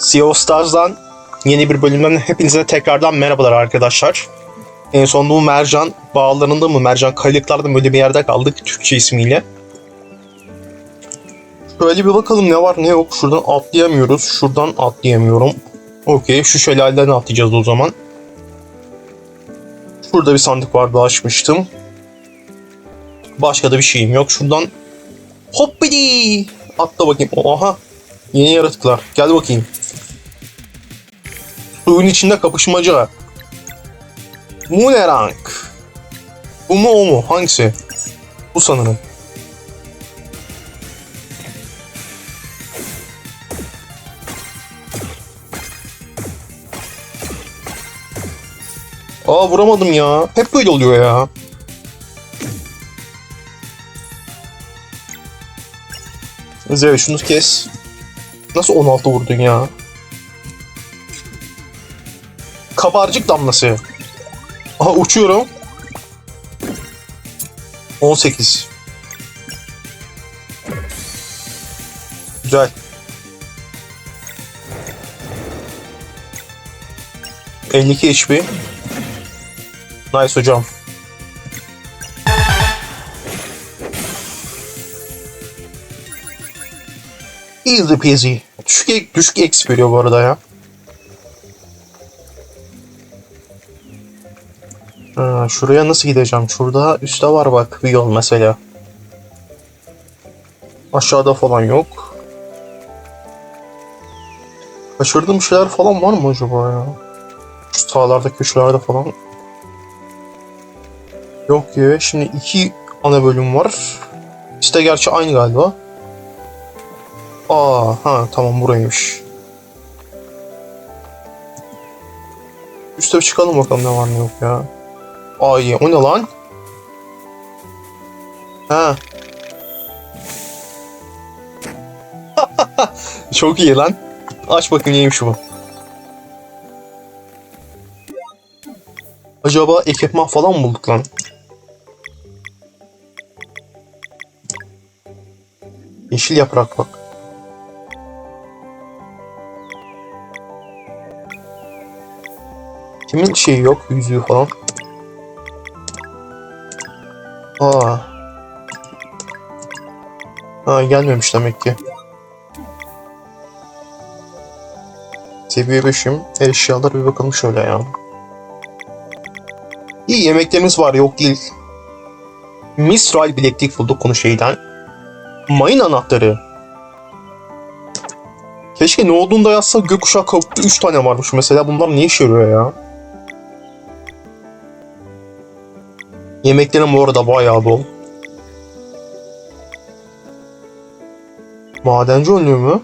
Sea Stars'dan yeni bir bölümden hepinize tekrardan merhabalar arkadaşlar. En son bu mercan bağlarında mı, mercan kaylıklarda mı öyle bir yerde kaldık Türkçe ismiyle. Şöyle bir bakalım ne var ne yok. Şuradan atlayamıyoruz. Şuradan atlayamıyorum. Okey şu şelaleden atlayacağız o zaman. Şurada bir sandık vardı açmıştım. Başka da bir şeyim yok. Şuradan hoppidi atla bakayım. Oha yeni yaratıklar. Gel bakayım. Suyun içinde kapışmaca. Bu ne rank? Bu mu o mu? Hangisi? Bu sanırım. Aa vuramadım ya. Hep böyle oluyor ya. Zeve şunu kes. Nasıl 16 vurdun ya? Kabarcık damlası. Aha uçuyorum. 18. Güzel. 52 HP. Nice hocam. Easy peasy. Düşük, düşük X veriyor bu arada ya. Şuraya nasıl gideceğim? Şurada üstte var bak bir yol mesela. Aşağıda falan yok. Kaçırdığım şeyler falan var mı acaba ya? Şu sağlarda köşelerde falan. Yok ya. Şimdi iki ana bölüm var. İşte gerçi aynı galiba. Aa, ha tamam buraymış. Üste bir çıkalım bakalım ne var ne yok ya. Ay o ne lan? Ha. Çok iyi lan. Aç bakayım neymiş bu. Acaba ekipman falan mı bulduk lan? Yeşil yaprak bak. Kimin şeyi yok, yüzüğü falan. Aa. Ha gelmemiş demek ki. Seviye 5'im. Eşyalar bir bakalım şöyle ya. İyi yemeklerimiz var yok değil. Mistral bileklik bulduk konu şeyden. Mayın anahtarı. Keşke ne olduğunda yazsa gökkuşağı kabuklu 3 tane varmış mesela bunlar niye işe ya? Yemeklerim bu arada bayağı bol. Madenci önlüğü mü?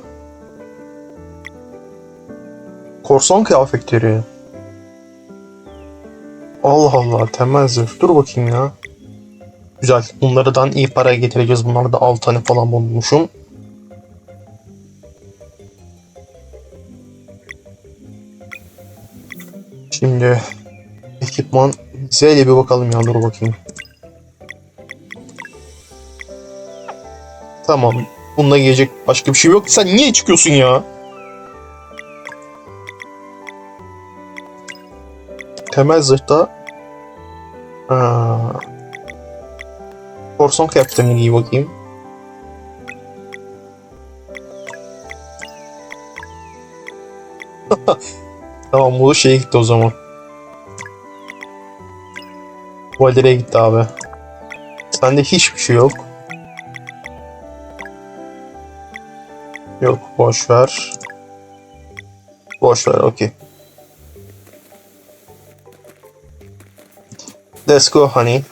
Korsan kıyafetleri. Allah Allah temel zırh. Dur bakayım ya. Güzel. Bunlardan iyi para getireceğiz. Bunları da 6 tane falan bulmuşum. Şimdi ekipman İle bir bakalım ya dur bakayım. Tamam. Bununla yiyecek başka bir şey yok. Sen niye çıkıyorsun ya? Temel zırhta Aa. Korsan kıyafetlerini giy bakayım. tamam bu da şeye gitti o zaman. Valdir'e gitti abi. Sende hiçbir şey yok. Yok boş ver. Boş ver okey. Let's go honey.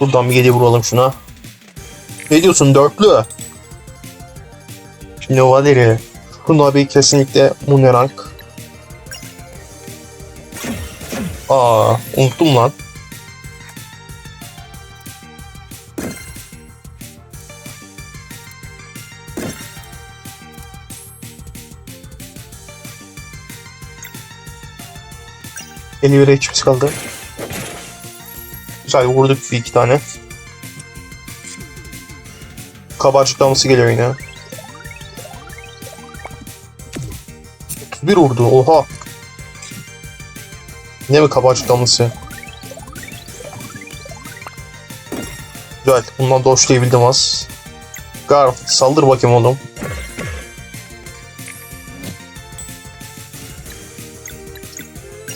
Buradan bir geri vuralım şuna. Ne diyorsun dörtlü? Şimdi Valeri. Şuna bir kesinlikle Munerang. Aa, unuttum lan. Elivere çips kaldı. Güzel vurduk bir iki tane. kabarcık damlası geliyor yine. 31 vurdu. Oha. Yine mi kabarcık damlası? Güzel. Bundan doşlayabildim az. Garf saldır bakayım oğlum.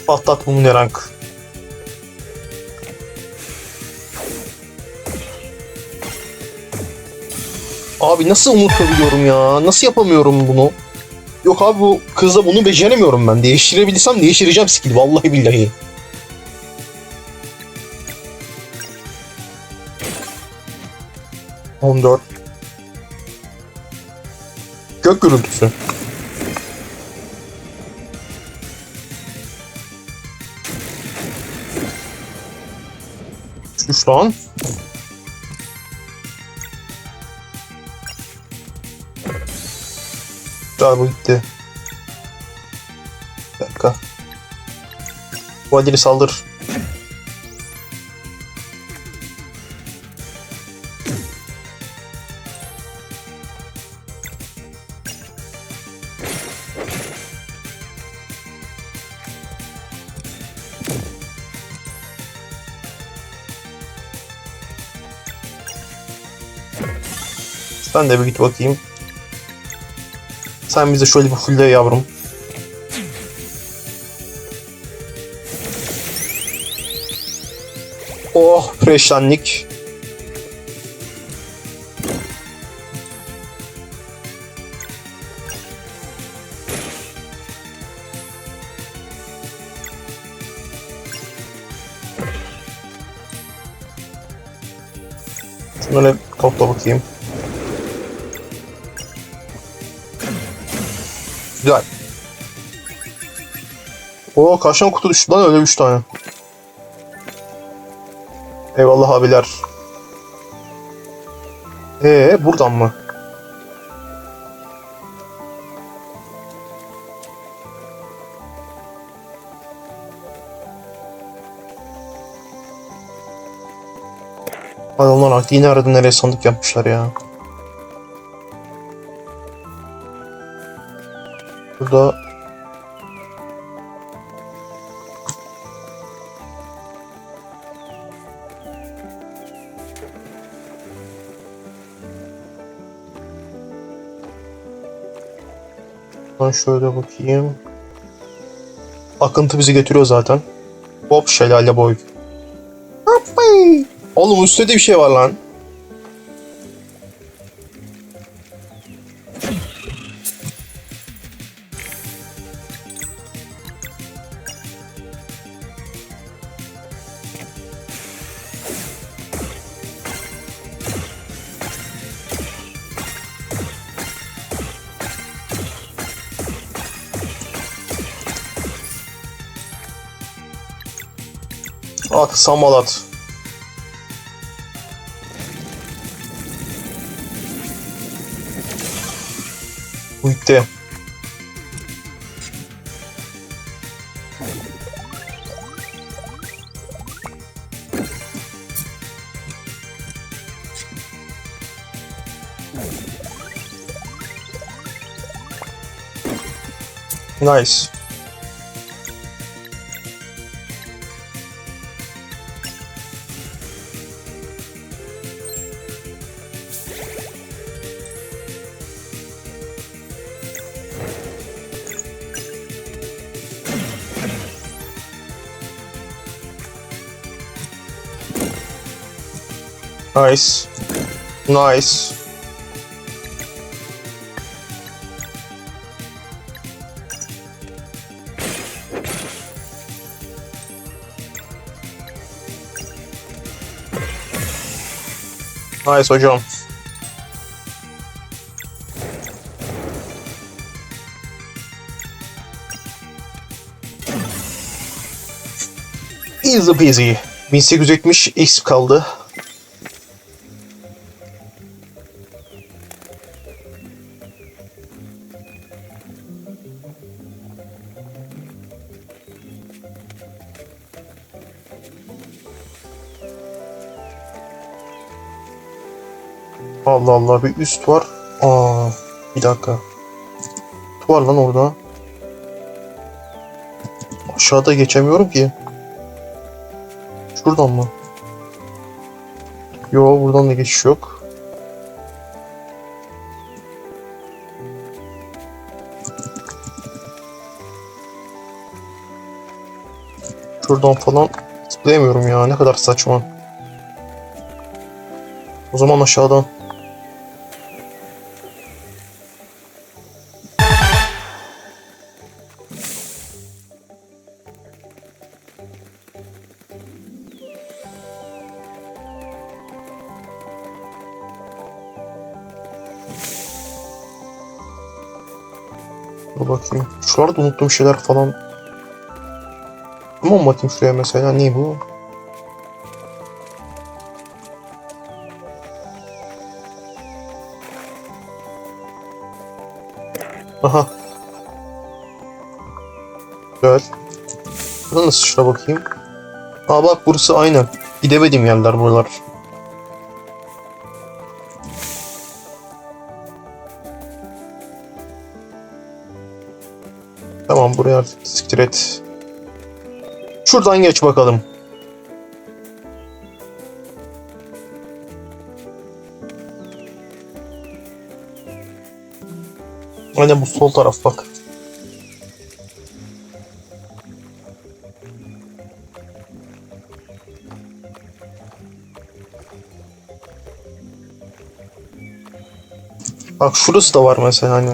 Patlat bu rank. Abi nasıl unutabiliyorum ya? Nasıl yapamıyorum bunu? Yok abi bu kızla bunu beceremiyorum ben. Değiştirebilirsem değiştireceğim skill. Vallahi billahi. On dört. Gök gürültüsü. Üç lan. Bu gitti. Bir dakika. Valiri saldır. Sen de bir git bakayım. Sen bize şöyle bir fulle yavrum. Oh freşlenlik. Şunları topla bakayım. Güzel. Oo karşıma kutu düştü lan öyle 3 tane. Eyvallah abiler. Ee buradan mı? Adamlar aklı yine arada nereye sandık yapmışlar ya. Burada Ben şöyle bakayım. Akıntı bizi götürüyor zaten. Hop şelale boy. Hoppay. Oğlum üstte de bir şey var lan. At samalat. Bitti. Nice. Nice. Nice. Nice hocam. Easy peasy. 1870 X kaldı. Allah Allah bir üst var. Aa bir dakika. Var lan orada. Aşağıda geçemiyorum ki. Şuradan mı? Yo buradan da geçiş yok. Şuradan falan zıplayamıyorum ya ne kadar saçma. O zaman aşağıdan. Dur bakayım. Şuralarda unuttuğum şeyler falan. Tamam bakayım şuraya mesela. Ne bu? Aha. Güzel. Nasıl şuna bakayım? Aa bak burası aynı. Gidemediğim yerler buralar. Buraya artık siktir et. Şuradan geç bakalım. Aynen bu sol taraf bak. Bak şurası da var mesela hani.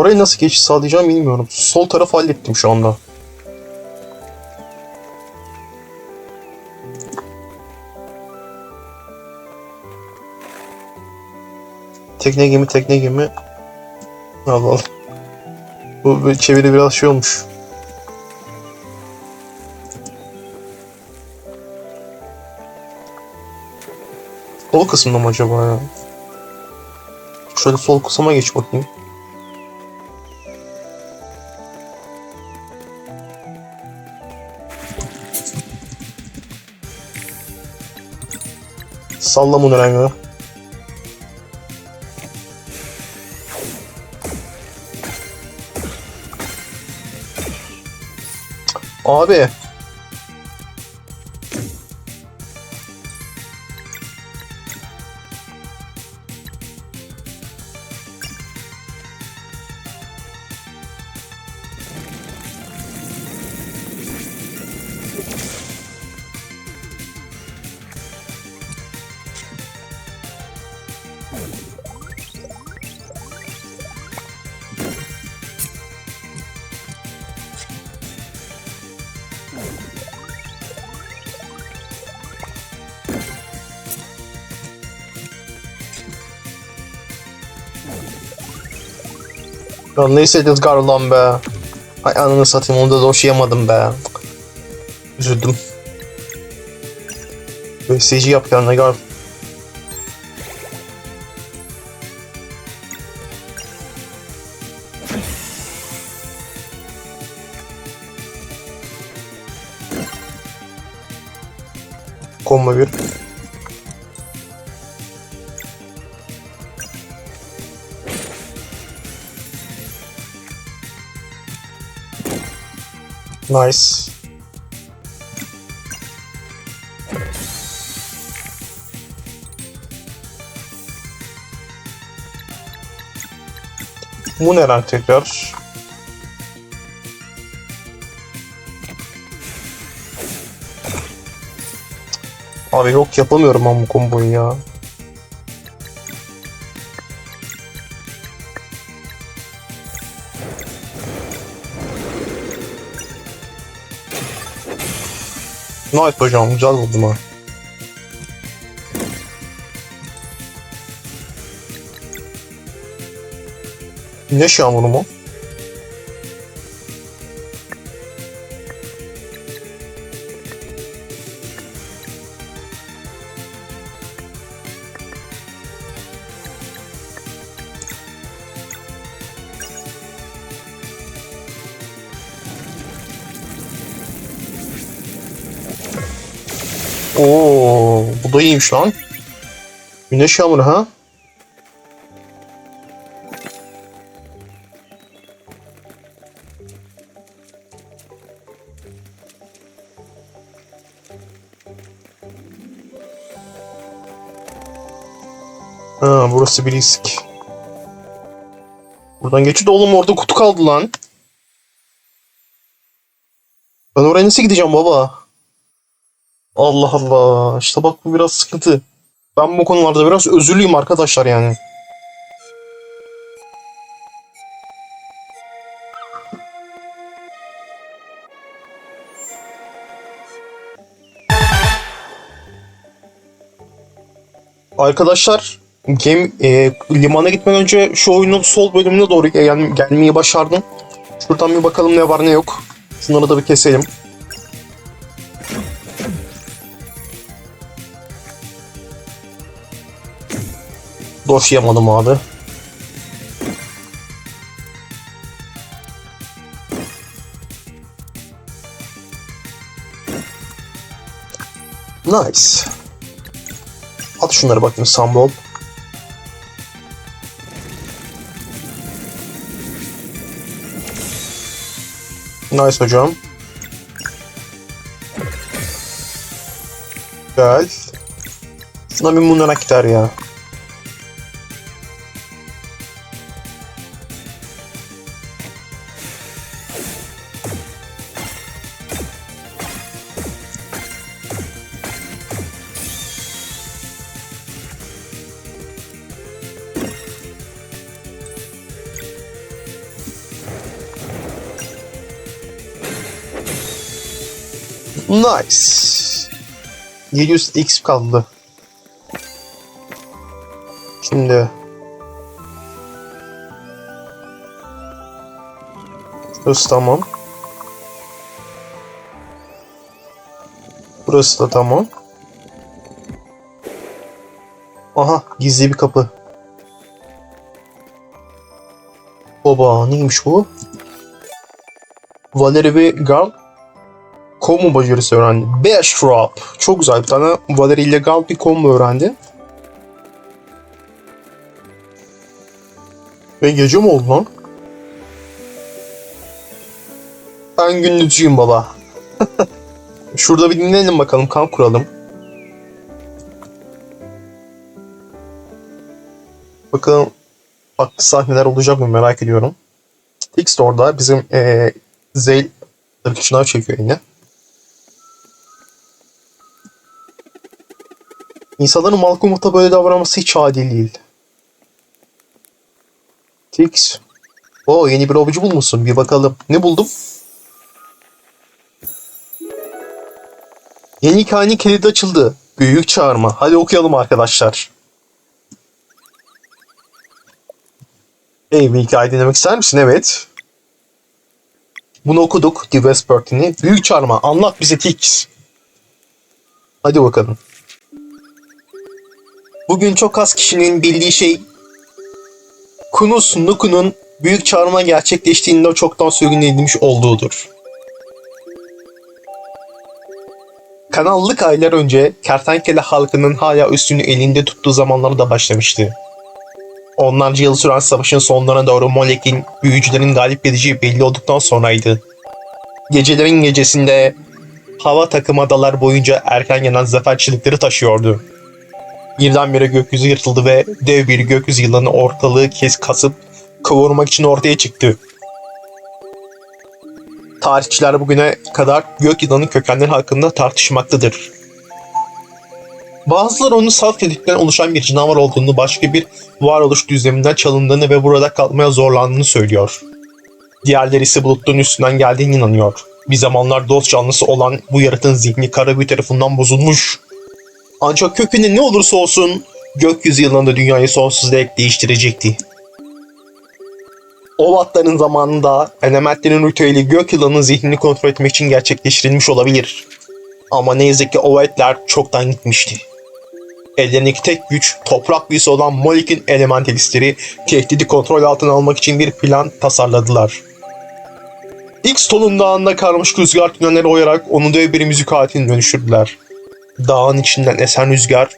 Orayı nasıl geçiş sağlayacağım bilmiyorum. Sol tarafı hallettim şu anda. Tekne gemi tekne gemi. Allah Allah. Bu çeviri biraz şey olmuş. Sol kısmında mı acaba ya? Şöyle sol kısma geç bakayım. Salla Muneranga. Abi. Ya neyse Edgar lan be. Ay ananı satayım onu da doşayamadım be. Üzüldüm. Besleyici yap kendine Gar. Komma bir. Nice. Bu ne lan tekrar? Abi yok yapamıyorum ben bu komboyu ya. Nice hocam güzel vurdum ha. Güneş yağmuru mu? Oo, bu iyiymiş lan. Güneş yağmuru ha? Ha burası bir risk. Buradan geçit oğlum orada kutu kaldı lan. Ben oraya nasıl gideceğim baba? Allah Allah. İşte bak bu biraz sıkıntı. Ben bu konularda biraz özürlüyüm arkadaşlar yani. Arkadaşlar gem, e, limana gitmeden önce şu oyunun sol bölümüne doğru gel- gelmeyi başardım. Şuradan bir bakalım ne var ne yok. Şunları da bir keselim. Doşlayamadım abi. Nice. At şunları bakayım Sambol. Nice hocam. Güzel. Şuna bir munlanak gider ya. Nice. 700 X kaldı. Şimdi Burası tamam. Burası da tamam. Aha gizli bir kapı. Baba neymiş bu? Valerie ve Gal combo becerisi öğrendi. Bash drop. Çok güzel bir tane Valerie ile Gal bir combo öğrendi. Ve gece mi oldu lan? Ben gündüzcüyüm baba. Şurada bir dinleyelim bakalım, kamp kuralım. Bakalım farklı sahneler olacak mı merak ediyorum. Tix orada bizim eee Zeyl şınav çekiyor yine. İnsanların Malcolm'da böyle davranması hiç adil değil. Tix. O yeni bir avucu bulmuşsun. Bir bakalım. Ne buldum? Yeni hikayenin kilidi açıldı. Büyük çağırma. Hadi okuyalım arkadaşlar. Ey bir hikaye dinlemek ister misin? Evet. Bunu okuduk. The Vespertini. Büyük çağırma. Anlat bize Tix. Hadi bakalım. Bugün çok az kişinin bildiği şey Kunus Nuku'nun büyük çağırma gerçekleştiğinde çoktan sürgün edilmiş olduğudur. Kanallık aylar önce kertenkele halkının hala üstünü elinde tuttuğu zamanları da başlamıştı. Onlarca yıl süren savaşın sonlarına doğru Molek'in büyücülerin galip edeceği belli olduktan sonraydı. Gecelerin gecesinde hava takım adalar boyunca erken gelen zafer çığlıkları taşıyordu. Birdenbire gökyüzü yırtıldı ve dev bir gökyüzü yılanı ortalığı kes kasıp kavurmak için ortaya çıktı. Tarihçiler bugüne kadar gök yılanı kökenleri hakkında tartışmaktadır. Bazıları onun salt kedikten oluşan bir canavar olduğunu, başka bir varoluş düzleminden çalındığını ve burada kalmaya zorlandığını söylüyor. Diğerleri ise bulutların üstünden geldiğine inanıyor. Bir zamanlar dost canlısı olan bu yaratığın zihni kara büyü tarafından bozulmuş ancak kökünde ne olursa olsun gökyüzü yılanı dünyayı sonsuz dek değiştirecekti. Ovatların zamanında elementlerin ritüeli gök yılanın zihnini kontrol etmek için gerçekleştirilmiş olabilir. Ama ne yazık ki Ovatlar çoktan gitmişti. Ellerindeki tek güç toprak büyüsü olan Molik'in elementalistleri tehdidi kontrol altına almak için bir plan tasarladılar. X tonun dağında karmaşık rüzgar tünelleri oyarak onu dev bir müzik aletine dönüştürdüler dağın içinden esen rüzgar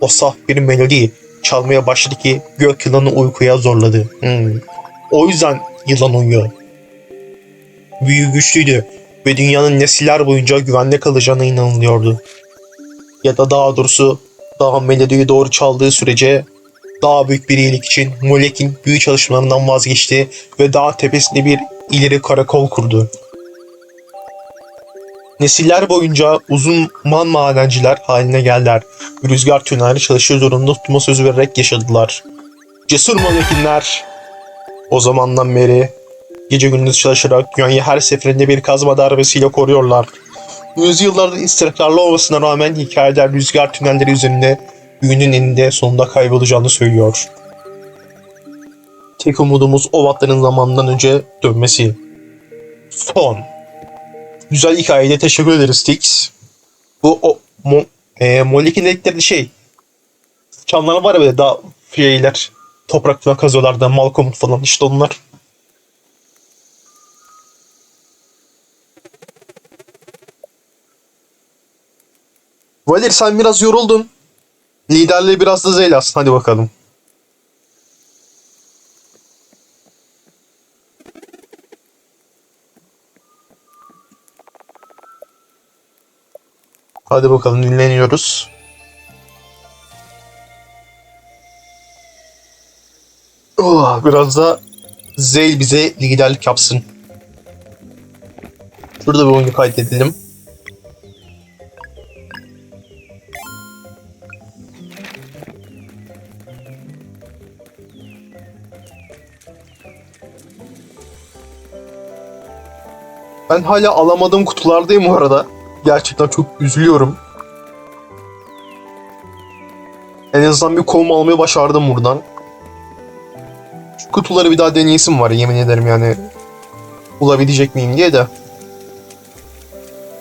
o saf bir melodi çalmaya başladı ki gök yılanı uykuya zorladı. Hmm. O yüzden yılan uyuyor. Büyü güçlüydü ve dünyanın nesiller boyunca güvende kalacağına inanılıyordu. Ya da daha doğrusu daha melodiyi doğru çaldığı sürece daha büyük bir iyilik için Molek'in büyü çalışmalarından vazgeçti ve dağ tepesinde bir ileri karakol kurdu. Nesiller boyunca uzman madenciler haline geldiler. Rüzgar tünelleri çalışır zorunda tutma sözü vererek yaşadılar. Cesur Molekinler o zamandan beri gece gündüz çalışarak dünyayı her seferinde bir kazma darbesiyle koruyorlar. Yüzyılların istikrarlı olmasına rağmen hikayeler rüzgar tünelleri üzerinde büyünün eninde sonunda kaybolacağını söylüyor. Tek umudumuz o vatların zamanından önce dönmesi. Son. Güzel hikayede teşekkür ederiz Tix. Bu o mo, e, Molik'in dedikleri şey. Çanlar var ya böyle daha şeyler. Toprak falan kazıyorlar da Malcolm falan işte onlar. Valir sen biraz yoruldun. Liderliği biraz da Zeylas. Hadi bakalım. Hadi bakalım dinleniyoruz. Oh, biraz da Zeyl bize liderlik yapsın. Şurada bir oyunu kaydedelim. Ben hala alamadığım kutulardayım bu arada. Gerçekten çok üzülüyorum. En azından bir kolum almayı başardım buradan. Şu kutuları bir daha deneyesim var yemin ederim yani. Bulabilecek miyim diye de.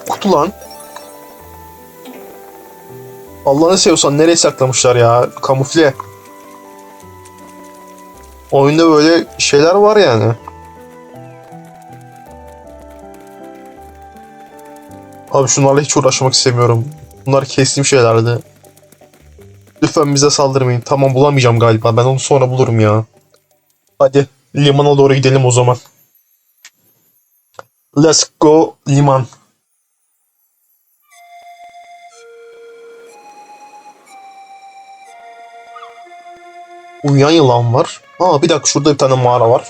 Kutu lan. Allah'ını seviyorsan nereye saklamışlar ya? Kamufle. Oyunda böyle şeyler var yani. Abi şunlarla hiç uğraşmak istemiyorum. Bunlar kestiğim şeylerdi. Lütfen bize saldırmayın. Tamam bulamayacağım galiba. Ben onu sonra bulurum ya. Hadi limana doğru gidelim o zaman. Let's go liman. Uyuyan yılan var. Aa bir dakika şurada bir tane mağara var.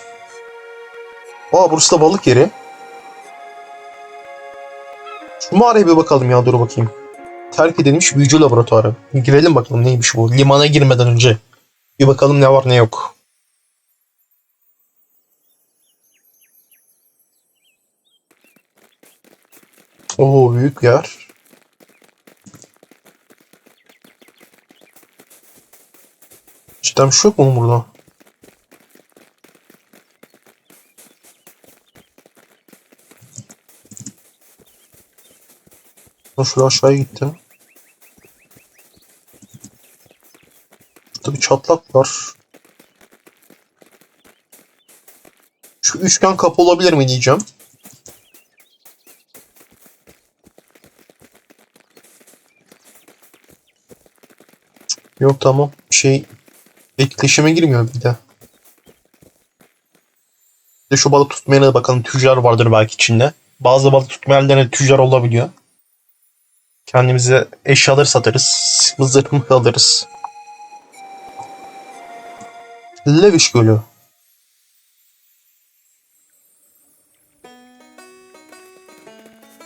Aa burası da balık yeri. Şu mağaraya bir bakalım ya dur bakayım. Terk edilmiş büyücü laboratuvarı. Girelim bakalım neymiş bu. Limana girmeden önce. Bir bakalım ne var ne yok. Oo büyük yer. Cidden bir şey yok mu burada? Şuraya aşağıya gittim. Şurada bir çatlak var. Şu üçgen kapı olabilir mi diyeceğim. Yok tamam. Şey etkileşime girmiyor bir de. Bir de şu balık tutmayana da bakalım tüccar vardır belki içinde. Bazı balık tutmayanlara tüccar olabiliyor. Kendimize eşyaları satarız. Zırh mıh alırız. Leviş Gölü.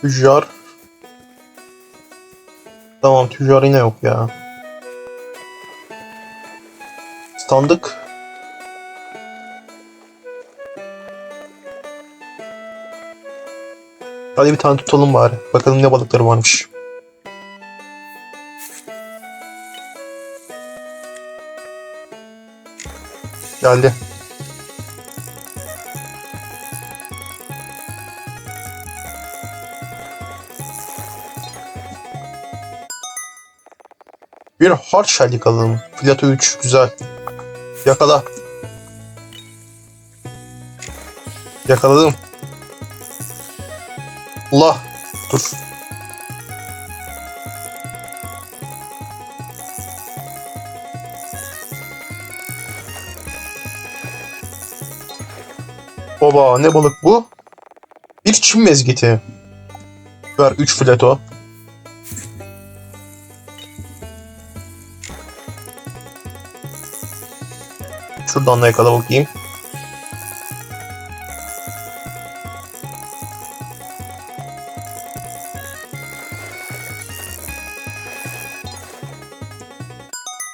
Tüccar. Tamam tüccar yine yok ya. Sandık. Hadi bir tane tutalım bari. Bakalım ne balıkları varmış. Geldi. Bir hard shell yakalalım. Plato 3 güzel. Yakala. Yakaladım. Allah. Dur. Baba ne balık bu? Bir çim mezgiti. Ver 3 fileto. Şuradan da yakala bakayım.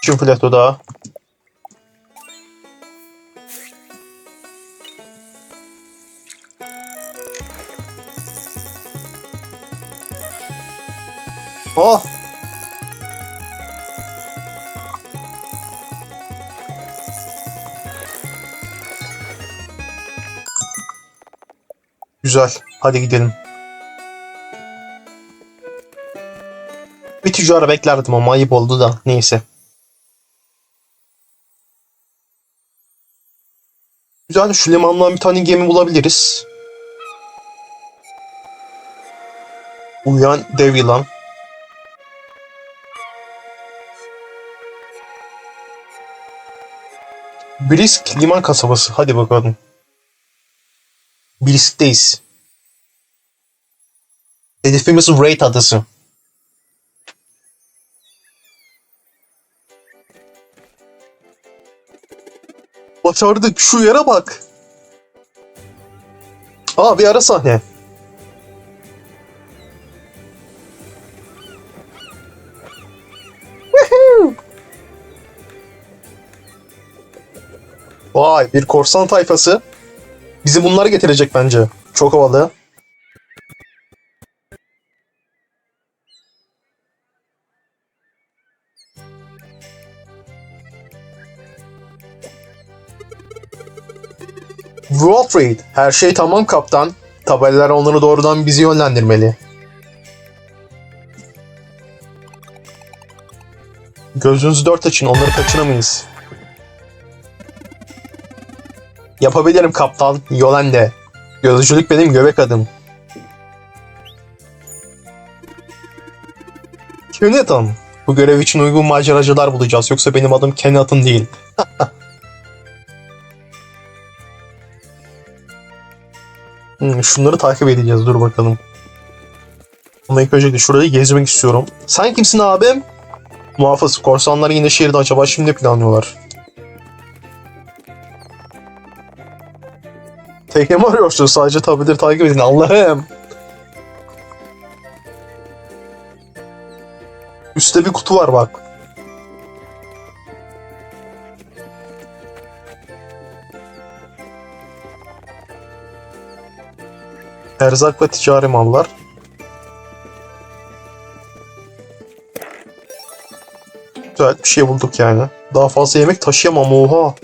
Çim fileto daha. Oh! Güzel. Hadi gidelim. Bir tüccara beklerdim ama ayıp oldu da. Neyse. Güzel. Şu limandan bir tane gemi bulabiliriz. Uyuyan dev yılan. Brisk liman kasabası. Hadi bakalım. Brisk'teyiz. Hedefimiz Raid adası. Başardık. Şu yere bak. Aa bir ara sahne. Vay bir korsan tayfası. Bizi bunlar getirecek bence. Çok havalı. Walfrid, her şey tamam kaptan. Tabelalar onları doğrudan bizi yönlendirmeli. Gözünüzü dört açın, onları kaçıramayız. Yapabilirim kaptan, Yolande. Gözcülük benim göbek adım. Kenneton. Bu görev için uygun maceracılar bulacağız. Yoksa benim adım Kenneton değil. Hmm, şunları takip edeceğiz. Dur bakalım. Ama ilk önce de şurayı gezmek istiyorum. Sen kimsin abim? Muhafız. Korsanlar yine şehirde acaba şimdi planlıyorlar? Tekne mi arıyorsunuz? Sadece tabileri takip edin. Allah'ım. Üstte bir kutu var bak. Erzak ve ticari mallar. Güzel bir şey bulduk yani. Daha fazla yemek taşıyamam oha.